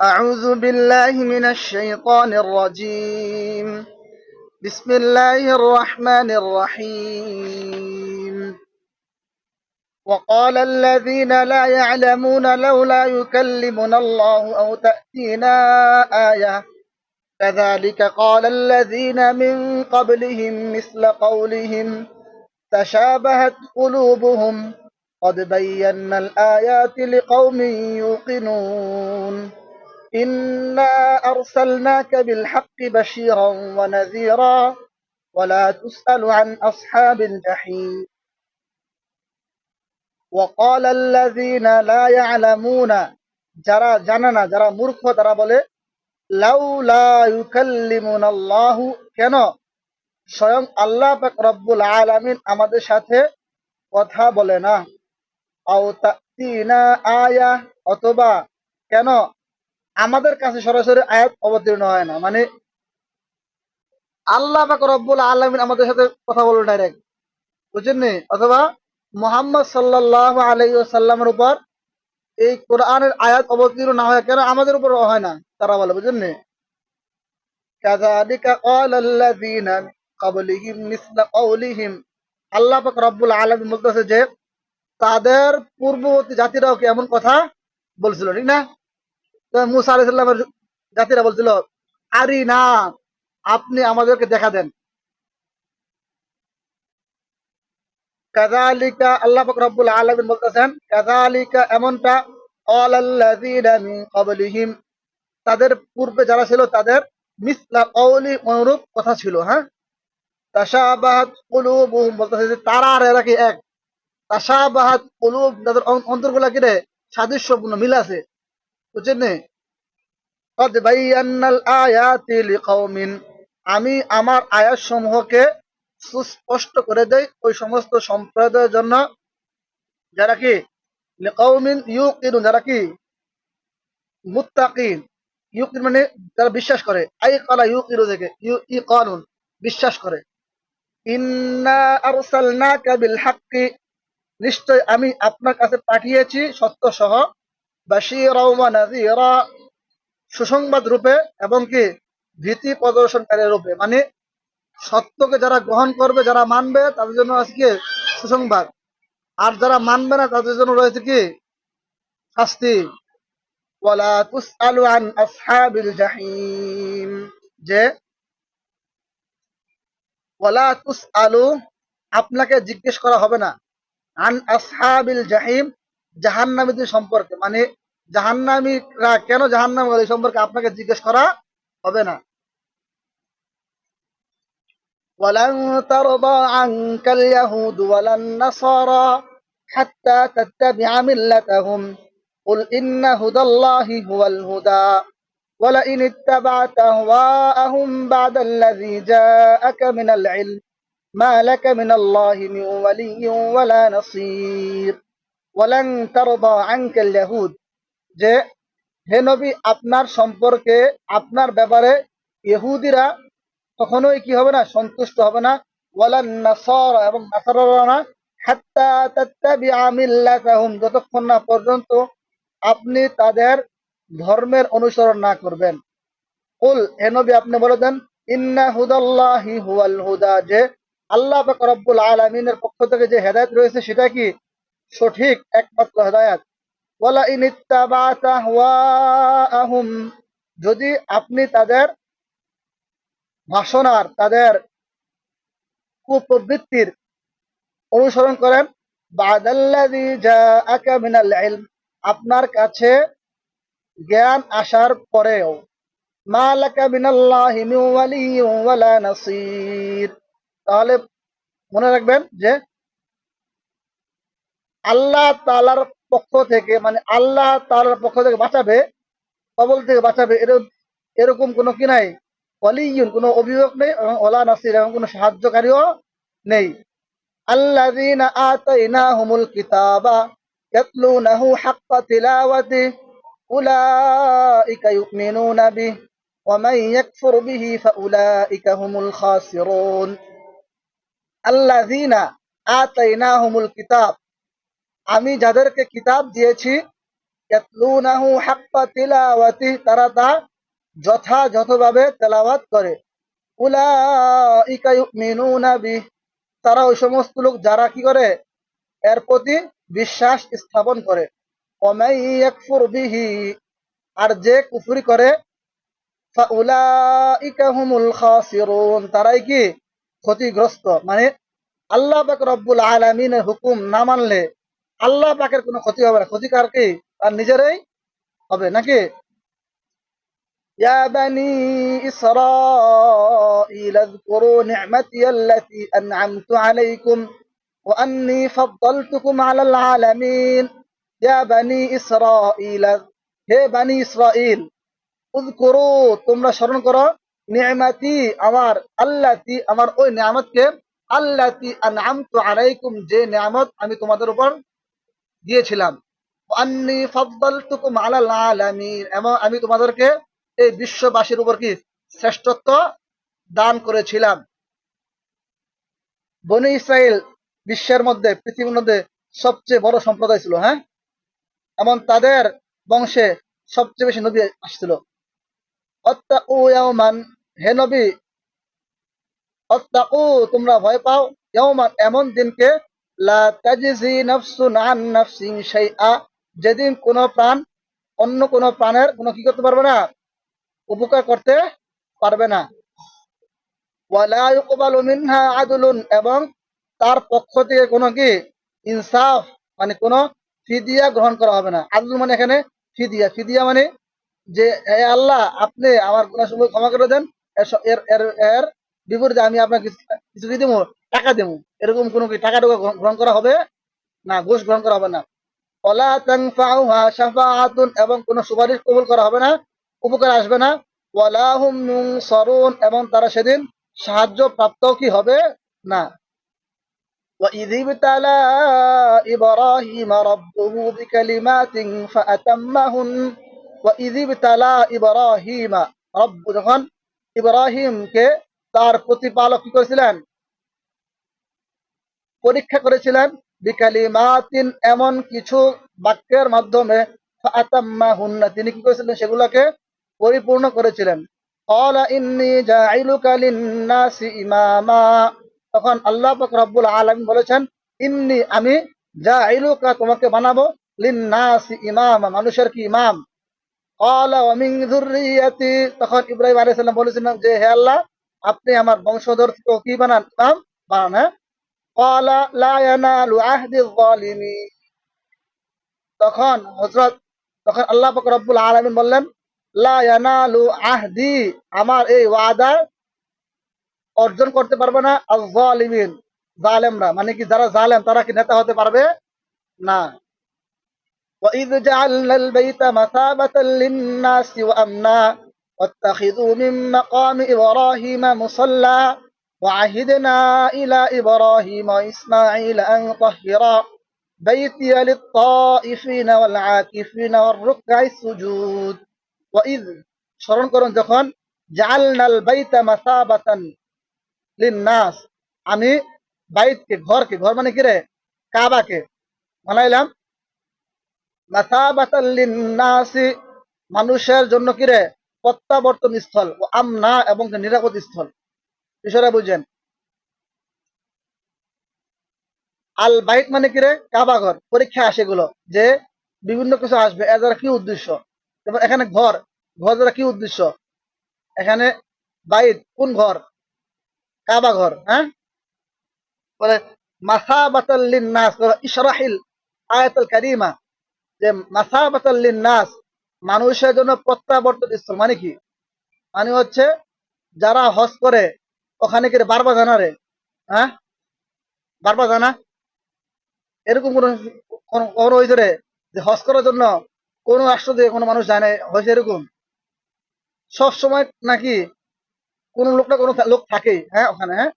أعوذ بالله من الشيطان الرجيم بسم الله الرحمن الرحيم وقال الذين لا يعلمون لولا يكلمنا الله أو تأتينا آية كذلك قال الذين من قبلهم مثل قولهم تشابهت قلوبهم قد بينا الآيات لقوم يوقنون إنا أرسلناك بالحق بشيرا ونذيرا ولا تسأل عن أصحاب الجحيم وقال الذين لا يعلمون যারা জানে না যারা মূর্খ তারা বলে লাউলা ইউকাল্লিমুনা আল্লাহ কেন স্বয়ং আল্লাহ রব্বুল আলামিন আমাদের সাথে কথা বলে না। আয়া, অথবা কেন? আমাদের কাছে সরাসরি আয়াত অবতীর্ণ হয় না। মানে আল্লাহ পাক রব্বুল আলামিন আমাদের সাথে কথা বলে ডাইরেক্ট বুঝছেন নি? অথবা মোহাম্মদ সাল্লাল্লাহু আলাইহি ওয়াসাল্লামের উপর এই কোরআনের আয়াত অবতীর্ণ না হয় কেন? আমাদের উপর হয় না। তারা বলে বুঝছেন নি? কাযালিকা ক্বালাল্লাযীনা ক্বাবলিহিম মিসলা কওলিহিম। আল্লাহ রব্বুল আলামিন বলতেছে যে, তাদের পূর্ববর্তী জাতিরাও কি এমন কথা বলছিল, ঠিক না? মুসা আলাইহিস সালামের জাতিরা বলছিল, আরি না, আপনি আমাদেরকে দেখা দেন। কাযালিকা, আল্লাহ পাক রব্বুল আলামিন বলতেছেন, কাযালিকা এমনটা ক্বালাল্লাযীনা মিন তাদের পূর্বে যারা ছিল, তাদের মিসলা কওলি অনুরূপ কথা ছিল হ্যাঁ? তাসাবাহাত কুলুবুহুম বলতেছে যে তারা আর এরা কি এক? তাসাবাহাত কুলুব তাদের অন্তরগুলা কি রে? সাদৃশ্যপূর্ণ, মিল আছে। বুঝছেন কদ বাইয়ান্নাল আয়াতি লিকাউমিন আমি আমার আয়াত সমূহকে সুস্পষ্ট করে দেই ওই সমস্ত সম্প্রদায়ের জন্য। যারা কি? লিকাউমিন ইউকিনুন যারা কি? মুত্তাকিন। ইউকিন মানে যারা বিশ্বাস করে। আই কালা ইউকিনু দেখে ইউ ই কানুন বিশ্বাস করে। ইন্না আরসালনাকা বিল হাক্কি নিশ্চয় আমি আপনার কাছে পাঠিয়েছি সত্য সহ বাশীরা ওয়া নাযীরা, সুসংবাদ রূপে এবং কি ভীতি প্রদর্শনকারী রূপে। মানে সত্যকে যারা গ্রহণ করবে, যারা মানবে, তাদের জন্য আজকে সুসংবাদ। আর যারা মানবে না, তাদের জন্য রয়েছে কি শাস্তি। ওয়ালা তুসআলু আন আসহাবিল জাহিম যে ওয়ালা তুসআলু আপনাকে জিজ্ঞেস করা হবে না আন আসহাবিল জাহিম জাহান্নামীদের সম্পর্কে মানে জাহান্নামীরা কেন জাহান্নাম এই সম্পর্কে আপনাকে জিজ্ঞেস করা হবে না ولن ترضى عنك اليهود ولا النصارى حتى تتبع ملتهم قل إن هدى الله هو الهدى ولئن اتبعت أهواءهم بعد الذي جاءك من العلم ما لك من الله من ولي ولا نصير ولن ترضى عنك اليهود যে হে নবী আপনার সম্পর্কে আপনার ব্যাপারে ইহুদিরা কখনোই কি হবে না সন্তুষ্ট হবে না ওয়ালান নাসারা এবং নাসারারা না হাত্তা তাত্তাবিআ মিল্লাতাহুম যতক্ষণ না পর্যন্ত আপনি তাদের ধর্মের অনুসরণ না করবেন। কুল, হে নবী, আপনি বলে দেন, ইন্না হুদাল্লাহি হুয়াল হুদা যে আল্লাহ পাক রব্বুল আলামিনের পক্ষ থেকে যে হেদায়েত রয়েছে, সেটা কি? সঠিক, একমাত্র হেদায়েত। ওয়ালা ইন ইত্তাবাতা আহওয়াআহুম যদি আপনি তাদের ভাষণার, তাদের কুপ্রবৃত্তির অনুসরণ করেন, বাদাল্লাযী জাআকা মিনাল ইলম আপনার কাছে জ্ঞান আসার পরেও তাহলে মনে রাখবেন যে, আল্লাহ তাআলার পক্ষ থেকে মানে আল্লাহ তাআলার পক্ষ থেকে বাঁচাবে, কবল থেকে বাঁচাবে এরকম কোনো কি নাই? ওয়ালিয়ুন কোনো অভিযোগ নেই এবং ওলা নাসির এবং কোনো সাহায্যকারীও নেই। আল্লাহ আল্লাযীনা আতাইনাহুমুল কিতাবা ইয়াতলুনাহু হাক্কা তিলাওয়াতি ইউমিনুনা বিহি, ওয়া মান ইয়াকফুর বিহি ফাউলাইকা হুমুল খাসিরুন। আল্লাযীনা আতাইনাহুমুল কিতাব, আমি যাদেরকে কিতাব দিয়েছি, ইয়াতলুনাহু তারা তা যথাযথভাবে তেলাওয়াত করে। তারা ওই সমস্ত লোক যারা কি করে? এর প্রতি বিশ্বাস স্থাপন করে। বিহি আর যে কুফরি করে ফাউলাইকা হুমুল খাসিরুন তারাই কি ক্ষতিগ্রস্ত মানে আল্লাহ পাক রব্বুল আলামিনের হুকুম না মানলে আল্লাহ পাকের কোনো ক্ষতি হবে না ক্ষতি কার কি তার নিজেরই হবে নাকি يا بني إسرائيل اذكروا نعمتي التي أنعمت عليكم وأني فضلتكم على العالمين হে বানি ইসরাইল তোমরা স্মরণ করো, নিয়ামাতি আমার, আল্লাতি আমার ওই নিয়ামতকে, আল্লাতি আনআমতু আলাইকুম, যে নিয়ামত আমি তোমাদের উপর দিয়েছিলাম। আলাল আলামিন, এবং আমি তোমাদেরকে এই বিশ্ববাসীর উপর কি শ্রেষ্ঠত্ব দান করেছিলাম। বনি ইসরায়েল বিশ্বের মধ্যে, পৃথিবীর মধ্যে সবচেয়ে বড় সম্প্রদায় ছিল হ্যাঁ? এবং তাদের বংশে সবচেয়ে বেশি নবী আসছিল। হে নবী! অত্তাকু তোমরা ভয় পাও? ইয়াওমান এমন দিনকে যেদিন কোনো প্রাণ, অন্য কোনো প্রাণের কোনো কি করতে পারবে না? উপকার করতে পারবে না। এবং তার পক্ষ থেকে কোনো কি? ইনসাফ মানে কোনো ফিদিয়া গ্রহণ করা হবে না। আদল মানে এখানে ফিদিয়া। ফিদিয়া মানে যে হে আল্লাহ, আপনি আমার গুণাসমূহ ক্ষমা করে দেন। এর এর এর বিপরীতে আমি আপনাকে কিছু কি দেবো? টাকা দেবো। এরকম কোনো কি টাকা টাকা গ্রহণ করা হবে? না, ঘুষ গ্রহণ করা হবে না। ওলা তানফাউহা শাফাআতুন এবং কোনো সুপারিশ কবুল করা হবে না। উপকার আসবে না। ওয়ালা হুম সরুন এবং তারা সেদিন সাহায্য প্রাপ্ত কি হবে? না। وإذ ابتلى إبراهيم ربه بكلمات فأتمهن وإذ ابتلى إبراهيم رب যখন ইব্রাহিমকে তার প্রতিপালক কি করেছিলেন পরীক্ষা করেছিলেন বিকালিমাতিন এমন কিছু বাক্যের মাধ্যমে ফাতাম্মাহুন্না তিনি কি করেছিলেন সেগুলোকে পরিপূর্ণ করেছিলেন قال إني جاعلك للناس ইমামা তখন আল্লাহ পাক রব্বুল আলম বলেছেন ইমনি আমি যা ইলুকা তোমাকে বানাবো, লিন্নাসি ইমাম, মানুষের কি ইমাম? তখন ইব্রাহিম আলাইসাল্লাম বলেছিলাম যে হে আল্লাহ, আপনি আমার বংশধর কি বানান? ইমাম বানান হ্যাঁ? তখন হজরত তখন আল্লাহ রব্বুল আলমিন বললেন আহদি, আমার এই ওয়াদা অর্জন করতে পারবে না আল-জালিমিন জালেমরা মানে কি যারা জালেম তারা কি নেতা হতে পারবে না وإذ جعلنا البيت مثابة للناس وأمنا واتخذوا من مقام إبراهيم مصلى وعهدنا إلى إبراهيم وإسماعيل أن طهرا بيتي للطائفين والعاكفين والركع السجود وإذ স্মরণ করুন যখন জাআলনাল বাইতা মাসাবাতান লিন্নাস। আমি বাইতকে, ঘরকে, ঘর মানে কি রে? কাবাকে। বানাইলাম। মাসাবাতাল লিন্নাসি, মানুষের জন্য কি রে? প্রত্যাবর্তন স্থল, ও আমনা এবং নিরাপদ স্থল। বিষয়টা বুঝছেন আল বাইত মানে কি রে? কাবা ঘর পরীক্ষা আসে এগুলো, যে বিভিন্ন কিছু আসবে। দ্বারা কি উদ্দেশ্য? যেমন এখানে ঘর। ঘর দ্বারা কি উদ্দেশ্য? এখানে বাইত, কোন ঘর? কাবা ঘর হ্যাঁ? বলে, মাসাবাতাল লিন্নাস ইশরাহিল আয়াতুল কারিমা যে, মাসাবাতাল লিন্নাস মানুষের জন্য প্রত্যাবর্তন স্থল মানে কি? মানে হচ্ছে, যারা হজ করে, ওখানে কি বারবা জানা রে হ্যাঁ? বারবার জানা? এরকম কোন কখনো হয়েছে রে, যে হজ করার জন্য কোন রাষ্ট্র দিয়ে কোনো মানুষ জানে হয়েছে এরকম? সব সময় নাকি কোন লোক না, কোনো লোক থাকে হ্যাঁ ওখানে হ্যাঁ?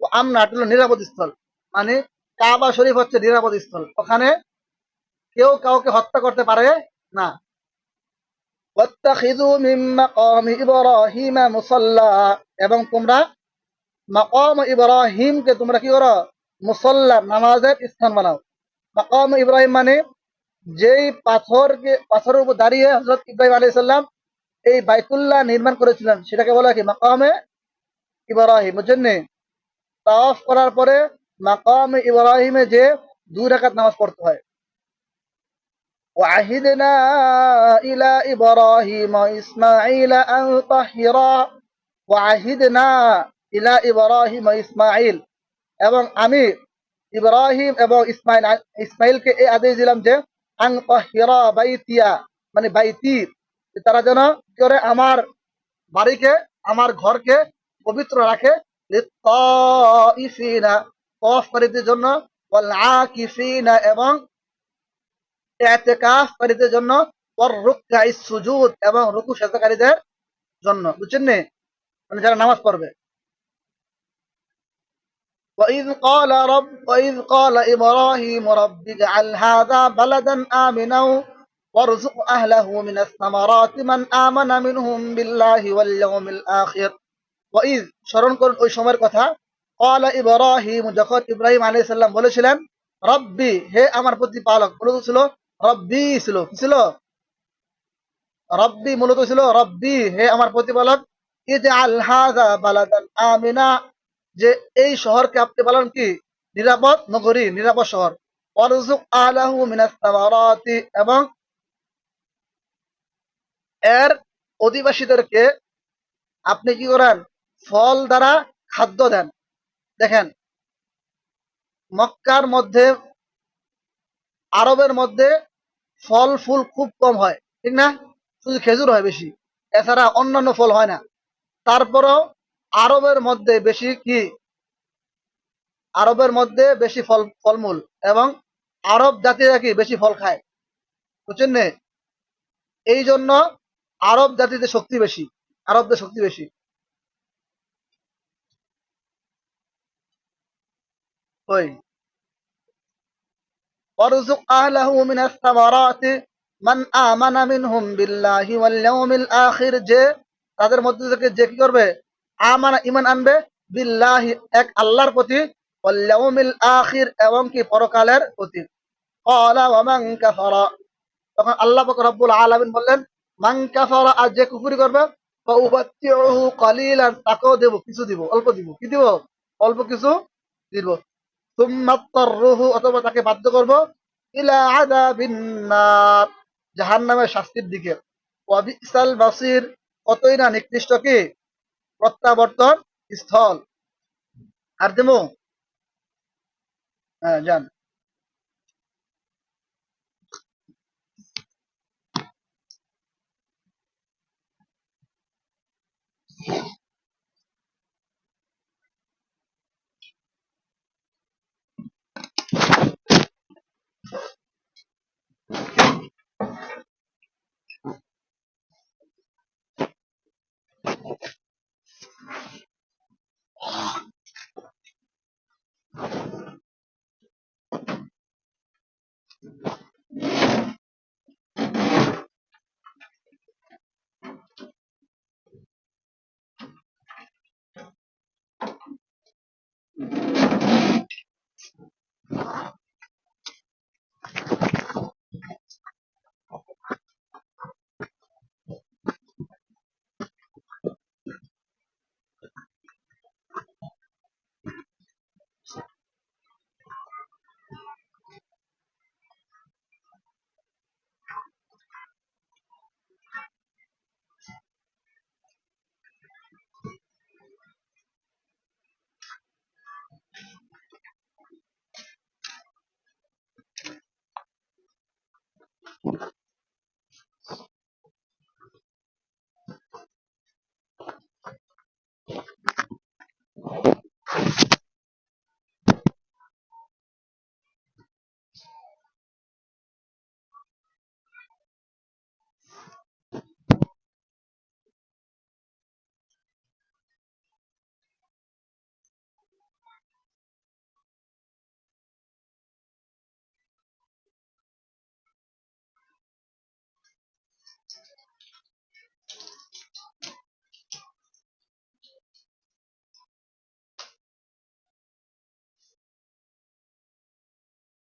ও আমনা এটা হলো নিরাপদ স্থল। মানে কাবা শরীফ হচ্ছে নিরাপদ স্থল। ওখানে কেউ কাউকে হত্যা করতে পারে না। এবং তোমরা মাকাম ইব্রাহিমকে তোমরা কি করো? মুসল্লা নামাজের স্থান বানাও। মাকাম ইব্রাহিম মানে যেই পাথরকে, পাথরের উপর দাঁড়িয়ে হজরত ইব্রাহিম আলী সাল্লাম এই বাইতুল্লাহ নির্মাণ করেছিলেন সেটাকে বলা হয় কি মাকামে ইব্রাহিম বুঝছেন নি? তাওয়াফ করার পরে মাকামে ইব্রাহিমে যে দুই রাকাত নামাজ পড়তে হয় وعهدنا إلى إبراهيم وإسماعيل أن طهرا وعهدنا إلى إبراهيم وإسماعيل এবং আমি ইব্রাহিম এবং ইসমাইল ইসমাইলকে এই আদেশ দিলাম যে আং তাহিরা বাইতিয়া মানে বাইতি যে তারা যেন কি করে আমার বাড়িকে আমার ঘরকে পবিত্র রাখে লিত্তাইফিনা তওয়াফকারীদের জন্য ওয়াল আকিফিনা এবং ইতিকাফকারীদের জন্য ওয়ার রুকআই সুজুদ এবং রুকু সেজদাকারীদের জন্য বুঝছেন নি মানে যারা নামাজ পড়বে وإذ قال رب وإذ قال إبراهيم رب اجعل هذا بلدا آمنا وارزق أهله من الثمرات من آمن منهم بالله واليوم الآخر وإذ স্মরণ করুন ওই সময়ের কথা قال إبراهيم যখন ইব্রাহিম আলাইহিস সালাম বলেছিলেন রব্বি হে আমার প্রতিপালক মূলত ছিল রব্বি ছিল কি ছিল রব্বি মূলত ছিল রব্বি হে আমার প্রতিপালক ইজআল হাযা বালাদান আমিনা যে এই শহরকে আপনি বলেন কি নিরাপদ নগরী নিরাপদ শহর ওয়ারজুক আলাহু মিনাস সামারাতি এবং এর অধিবাসীদেরকে আপনি কি করেন? ফল দ্বারা খাদ্য দেন। দেখেন, মক্কার মধ্যে, আরবের মধ্যে ফল, ফুল খুব কম হয়, ঠিক না? শুধু খেজুর হয় বেশি। এছাড়া অন্যান্য ফল হয় না। তারপরেও আরবের মধ্যে বেশি কি? আরবের মধ্যে বেশি ফল, ফলমূল এবং আরব জাতিরা কি বেশি ফল খায়? বুঝছেন এই জন্য আরব জাতিতে শক্তি বেশি, আরবদের শক্তি বেশি। ওই। অরজুক আহলাহু সামারাতি, মান আমানা মিনহুম বিল্লাহি ওয়াল ইয়াউমিল আখির। যে তাদের মধ্যে থেকে যে কি করবে? আমানা, ঈমান আনবে বিল্লাহি, এক আল্লাহর প্রতি। ওয়াল ইয়াউমিল আখির এবং কি? পরকালের প্রতি। ক্বালা ওয়া মান কাফারা। তখন আল্লাহ পাক রব্বুল আলামিন বললেন মান কাফারা, আর যে কুফরি করবে কালিলান, তাকেও দেব, কিছু দিব, অল্প দিব। কি দিব? অল্প কিছু দিব। অথবা তাকে বাধ্য করব, ইলা জাহান্নামের শাস্তির দিকে। ওয়া কতই না নিকৃষ্ট কি? প্রত্যাবর্তন স্থল। আর দেবো? হ্যাঁ যান।